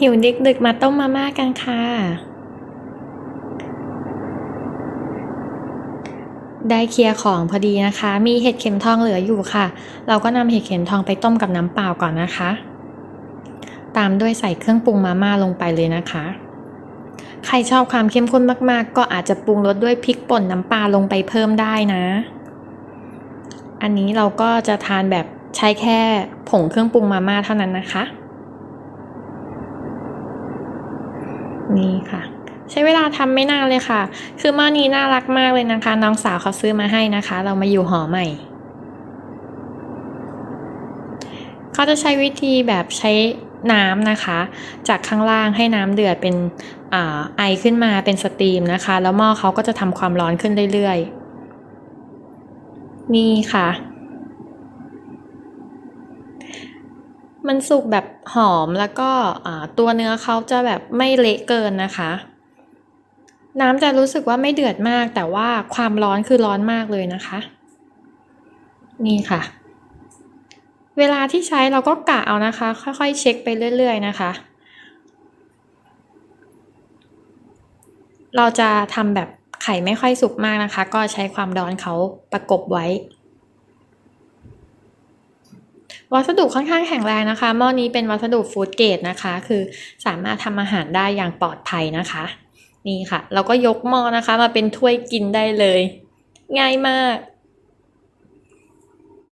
หิวดึกดึกๆมาต้มมาม่ากันค่ะ ได้เคลียร์ของพอดีนะคะ มีเห็ดเข็มทองเหลืออยู่ค่ะ เราก็นำเห็ดเข็มทองไปต้มกับน้ำเปล่าก่อนนะคะ ตามด้วยใส่เครื่องปรุงมาม่าลงไปเลยนะคะ ใครชอบความเข้มข้นมากๆ ก็อาจจะปรุงรสด้วยพริกป่นน้ำปลาลงไปเพิ่มได้นะ อันนี้เราก็จะทานแบบใช้แค่ผงเครื่องปรุงมาม่าเท่านั้นนะคะ นี่ค่ะ ใช้เวลาทำไม่นานเลยค่ะ คือหม้อนี้น่ารักมากเลยนะคะ น้องสาวเขาซื้อมาให้นะคะ เรามาอยู่หอใหม่เขาจะใช้วิธีแบบใช้น้ำนะคะ จากข้างล่างให้น้ำเดือดเป็นอ่าไอขึ้นมาเป็นสตรีมนะคะ แล้วหม้อเขาก็จะทำความร้อนขึ้นเรื่อยๆ นี่ค่ะ มันสุกแบบหอมแล้วก็ตัวเนื้อเขาจะแบบไม่เละเกินนะคะ น้ำจะรู้สึกว่าไม่เดือดมาก แต่ว่าความร้อนคือร้อนมากเลยนะคะ นี่ค่ะ เวลาที่ใช้เราก็กะเอานะคะ ค่อยๆ เช็คไปเรื่อย ๆ นะคะ เราจะทำแบบไข่ไม่ค่อยสุกมากนะคะ ก็ใช้ความร้อนเขาประกบไว้ วัสดุค่อนข้างแข็งแรงนะคะหม้อนี้เป็นวัสดุฟู้ดเกรดนะคะ คือสามารถทำอาหารได้อย่างปลอดภัยนะคะ นี่ค่ะ เราก็ยกหม้อนะคะ มาเป็นถ้วยกินได้เลย ง่ายมาก